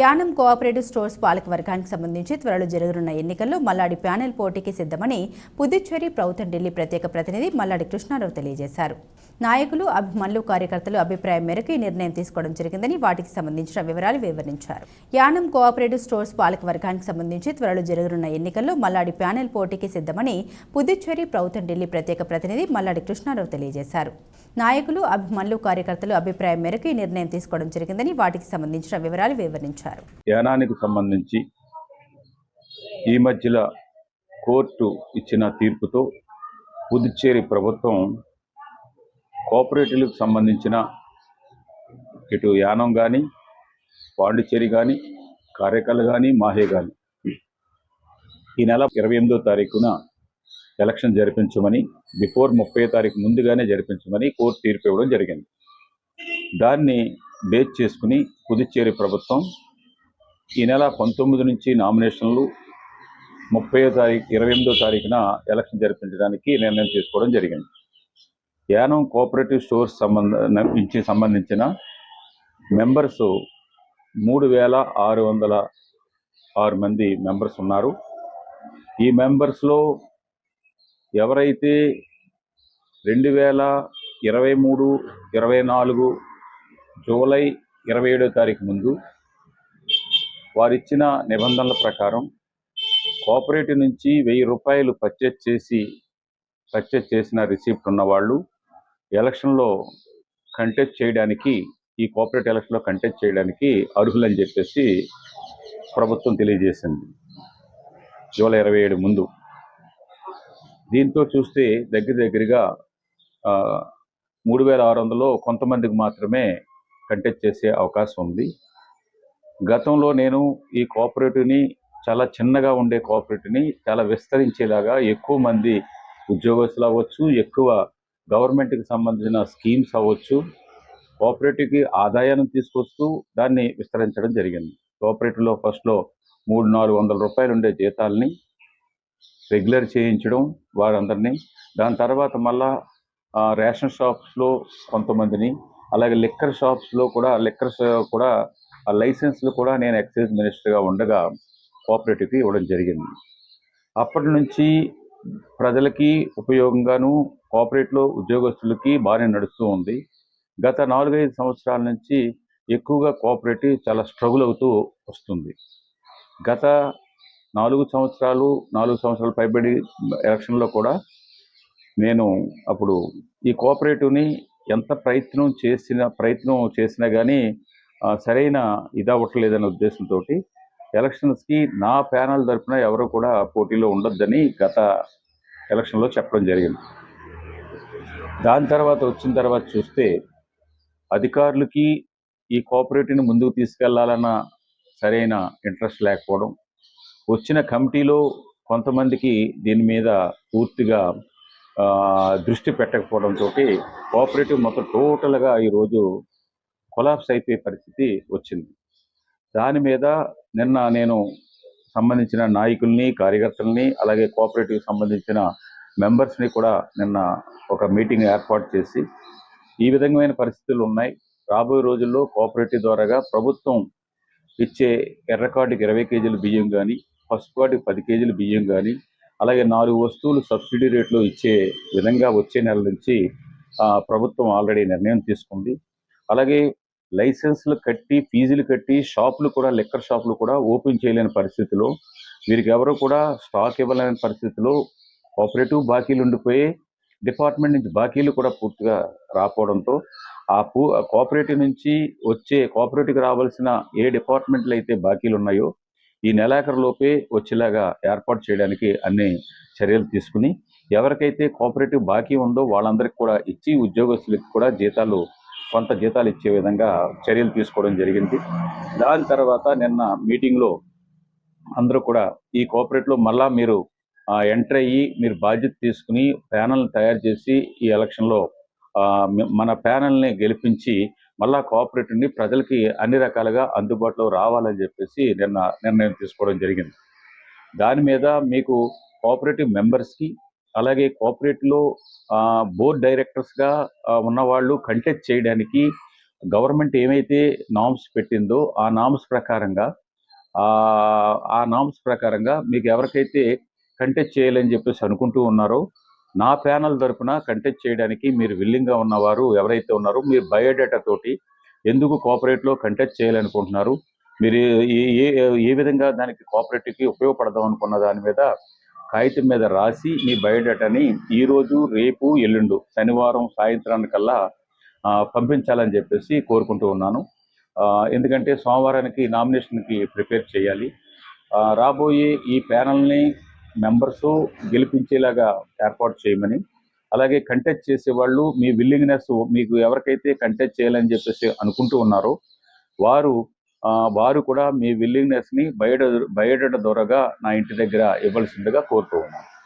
Yanam cooperative stores పాలక వర్గానికి సంబంధించి త్వరలో జరగనున్న ఎన్నికల్లో మల్లాడి ప్యానెల్ పోటీకి సిద్ధమని పుదుచ్చేరి ప్రభుత్వం ఢిల్లీ ప్రత్యేక ప్రతినిధి మల్లాడి కృష్ణారావు తెలియజేశారు. నాయకులు అభిమానులు కార్యకర్తలు అభిప్రాయం మేరకు ఈ నిర్ణయం తీసుకోవడం జరిగిందని వాటికి సంబంధించిన వివరాలు వివరించారు. యానం కోఆపరేటివ్ స్టోర్స్ పాలక వర్గానికి సంబంధించి త్వరలో జరగనున్న ఎన్నికల్లో మల్లాడి ప్యానెల్ పోటీకి సిద్ధమని పుదుచ్చేరి ప్రభుత్వం ఢిల్లీ ప్రత్యేక ప్రతినిధి మల్లాడి కృష్ణారావు తెలియజేశారు. నాయకులు అభిమానులు కార్యకర్తలు అభిప్రాయం మేరకు ఈ నిర్ణయం తీసుకోవడం జరిగిందని వాటికి సంబంధించిన వివరాలు వివరించారు. యానానికి సంబంధించి ఈ మధ్యలో కోర్టు ఇచ్చిన తీర్పుతో పుదుచ్చేరి ప్రభుత్వం కోఆపరేటివ్లకు సంబంధించిన ఇటు యానం కానీ పాండిచ్చేరి కానీ కార్యకర్లు కానీ మాహే కానీ ఈ నెల ఇరవై ఎనిమిదో తారీఖున ఎలక్షన్ జరిపించమని బిఫోర్ ముప్పై తారీఖు ముందుగానే జరిపించమని కోర్టు తీర్పు ఇవ్వడం జరిగింది. దాన్ని బేస్ చేసుకుని పుదుచ్చేరి ప్రభుత్వం ఈ నెల పంతొమ్మిది నుంచి నామినేషన్లు ముప్పై తారీఖు ఇరవై ఎనిమిదో తారీఖున ఎలక్షన్ జరిపించడానికి నిర్ణయం తీసుకోవడం జరిగింది. యానం కోఆపరేటివ్ స్టోర్స్ సంబంధ నుంచి సంబంధించిన మెంబర్స్ మూడు వేల ఆరు వందల ఆరు మంది మెంబర్స్ ఉన్నారు. ఈ మెంబర్స్లో ఎవరైతే రెండు వేల ఇరవై మూడు ఇరవై నాలుగు జూలై ఇరవై ఏడో తారీఖు ముందు వారిచ్చిన నిబంధనల ప్రకారం కోఆపరేటివ్ నుంచి వెయ్యి రూపాయలు పర్చేజ్ చేసి పర్చేజ్ చేసిన రిసీప్ట్ ఉన్నవాళ్ళు ఎలక్షన్లో కంటెస్ట్ చేయడానికి ఈ కోఆపరేటివ్ ఎలక్షన్లో కంటెస్ట్ చేయడానికి అర్హులని చెప్పేసి ప్రభుత్వం తెలియజేసింది. జూలై ఇరవై ఏడు ముందు. దీంతో చూస్తే దగ్గర దగ్గరగా మూడు వేల ఆరు వందలో కొంతమందికి మాత్రమే కంటెస్ట్ చేసే అవకాశం ఉంది. గతంలో నేను ఈ కోఆపరేటివ్ని చాలా చిన్నగా ఉండే కోఆపరేటివ్ని చాలా విస్తరించేలాగా ఎక్కువ మంది ఉద్యోగస్తులు అవ్వచ్చు ఎక్కువ గవర్నమెంట్కి సంబంధించిన స్కీమ్స్ అవ్వచ్చు కోఆపరేటివ్కి ఆదాయాన్ని తీసుకొస్తూ దాన్ని విస్తరించడం జరిగింది. కోఆపరేటివ్లో ఫస్ట్లో మూడు నాలుగు వందల రూపాయలు ఉండే జీతాలని రెగ్యులర్ చేయించడం వారందరినీ దాని తర్వాత మళ్ళా రేషన్ షాప్స్లో కొంతమందిని అలాగే లిక్కర్ షాప్స్లో కూడా లిక్కర్ కూడా ఆ లైసెన్స్లు కూడా నేను ఎక్సైజ్ మినిస్టర్గా ఉండగా కోఆపరేటివ్కి ఇవ్వడం జరిగింది. అప్పటి నుంచి ప్రజలకి ఉపయోగంగాను కోఆపరేటివ్లో ఉద్యోగస్తులకి బాగానే నడుస్తూ ఉంది. గత నాలుగైదు సంవత్సరాల నుంచి ఎక్కువగా కోఆపరేటివ్ చాలా స్ట్రగుల్ అవుతూ వస్తుంది. గత నాలుగు సంవత్సరాలు నాలుగు సంవత్సరాలు పైబడి ఎలక్షన్లో కూడా నేను అప్పుడు ఈ కోఆపరేటివ్ని ఎంత ప్రయత్నం చేసిన ప్రయత్నం చేసినా కానీ సరైన ఇది అవ్వట్లేదనే ఉద్దేశంతో ఎలక్షన్స్కి నా ప్యానల్ తరఫున ఎవరు కూడా పోటీలో ఉండొద్దని గత ఎలక్షన్లో చెప్పడం జరిగింది. దాని తర్వాత వచ్చిన తర్వాత చూస్తే అధికారులకి ఈ కోఆపరేటివ్ని ముందుకు తీసుకెళ్ళాలన్న సరైన ఇంట్రెస్ట్ లేకపోవడం వచ్చిన కమిటీలో కొంతమందికి దీని మీద పూర్తిగా దృష్టి పెట్టకపోవడంతో కోఆపరేటివ్ మొత్తం టోటల్గా ఈరోజు కొలాప్స్ అయిపోయే పరిస్థితి వచ్చింది. దాని మీద నిన్న నేను సంబంధించిన నాయకుల్ని కార్యకర్తల్ని అలాగే కోఆపరేటివ్ సంబంధించిన మెంబర్స్ని కూడా నిన్న ఒక మీటింగ్ ఏర్పాటు చేసి ఈ విధమైన పరిస్థితులు ఉన్నాయి. రాబోయే రోజుల్లో కోఆపరేటివ్ ద్వారాగా ప్రభుత్వం ఇచ్చే ఎర్ర కార్డుకి ఇరవై కేజీల బియ్యం కానీ ఫస్ట్ కార్డుకి పది కేజీల బియ్యం కానీ అలాగే నాలుగు వస్తువులు సబ్సిడీ రేట్లో ఇచ్చే విధంగా వచ్చే నెల నుంచి ప్రభుత్వం ఆల్రెడీ నిర్ణయం తీసుకుంది. అలాగే లైసెన్స్లు కట్టి ఫీజులు కట్టి షాపులు కూడా లెక్కర్ షాపులు కూడా ఓపెన్ చేయలేని పరిస్థితిలో వీరికి ఎవరు కూడా స్టాక్ ఇవ్వలేని పరిస్థితిలో కోఆపరేటివ్ బాకీలు ఉండిపోయి డిపార్ట్మెంట్ నుంచి బాకీలు కూడా పూర్తిగా రాకపోవడంతో ఆ పూ ఆ కోఆపరేటివ్ నుంచి వచ్చే కోఆపరేటివ్కి రావాల్సిన ఏ డిపార్ట్మెంట్లు అయితే బాకీలు ఉన్నాయో ఈ నెలాఖరు లోపే వచ్చేలాగా ఏర్పాటు చేయడానికి అన్ని చర్యలు తీసుకుని ఎవరికైతే కోఆపరేటివ్ బాకీ ఉందో వాళ్ళందరికీ కూడా ఇచ్చి ఉద్యోగస్తులకు కూడా జీతాలు కొంత జీతాలు ఇచ్చే విధంగా చర్యలు తీసుకోవడం జరిగింది. దాని తర్వాత నిన్న మీటింగ్లో అందరూ కూడా ఈ కోఆపరేటివ్లో మళ్ళా మీరు ఎంటర్ అయ్యి మీరు బాధ్యత తీసుకుని ప్యానల్ని తయారు చేసి ఈ ఎలక్షన్లో మన ప్యానల్ని గెలిపించి మళ్ళా కోఆపరేటివ్ని ప్రజలకి అన్ని రకాలుగా అందుబాటులో రావాలని చెప్పేసి నిన్న నిర్ణయం తీసుకోవడం జరిగింది. దాని మీద మీకు కోఆపరేటివ్ మెంబర్స్కి అలాగే కోఆపరేటివ్లో బోర్డ్ డైరెక్టర్స్గా ఉన్నవాళ్ళు కంటెస్ట్ చేయడానికి గవర్నమెంట్ ఏమైతే నామ్స్ పెట్టిందో ఆ నామ్స్ ప్రకారంగా ఆ- నామ్స్ ప్రకారంగా మీకు ఎవరికైతే కంటెస్ట్ చేయాలని చెప్పేసి అనుకుంటూ ఉన్నారో నా ప్యానల్ తరపున కంటెస్ట్ చేయడానికి మీరు విల్లింగ్గా ఉన్నవారు ఎవరైతే ఉన్నారో మీరు బయోడేటా తోటి ఎందుకు కోఆపరేట్లో కంటెస్ట్ చేయాలనుకుంటున్నారు? మీరు ఏ ఏ ఏ విధంగా దానికి కోఆపరేటివ్కి ఉపయోగపడదాం అనుకున్న దాని మీద కాగితం మీద రాసి మీ బయోడేటాని ఈరోజు రేపు ఎల్లుండు శనివారం సాయంత్రానికల్లా పంపించాలని చెప్పేసి కోరుకుంటూ ఉన్నాను. ఎందుకంటే సోమవారానికి నామినేషన్కి ప్రిపేర్ చేయాలి. రాబోయే ఈ ప్యానల్ని మెంబర్స్ గెలిపించేలాగా ఏర్పాటు చేయమని అలాగే కంటెస్ట్ చేసేవాళ్ళు మీ విల్లింగ్నెస్ మీకు ఎవరికైతే కంటెస్ట్ చేయాలని చెప్పేసి అనుకుంటూ ఉన్నారో వారు వారు కూడా మీ విల్లింగ్నెస్ని బయట బయట దూరగా నా ఇంటి దగ్గర ఇవ్వాల్సిందిగా కోరుతూ ఉన్నాను.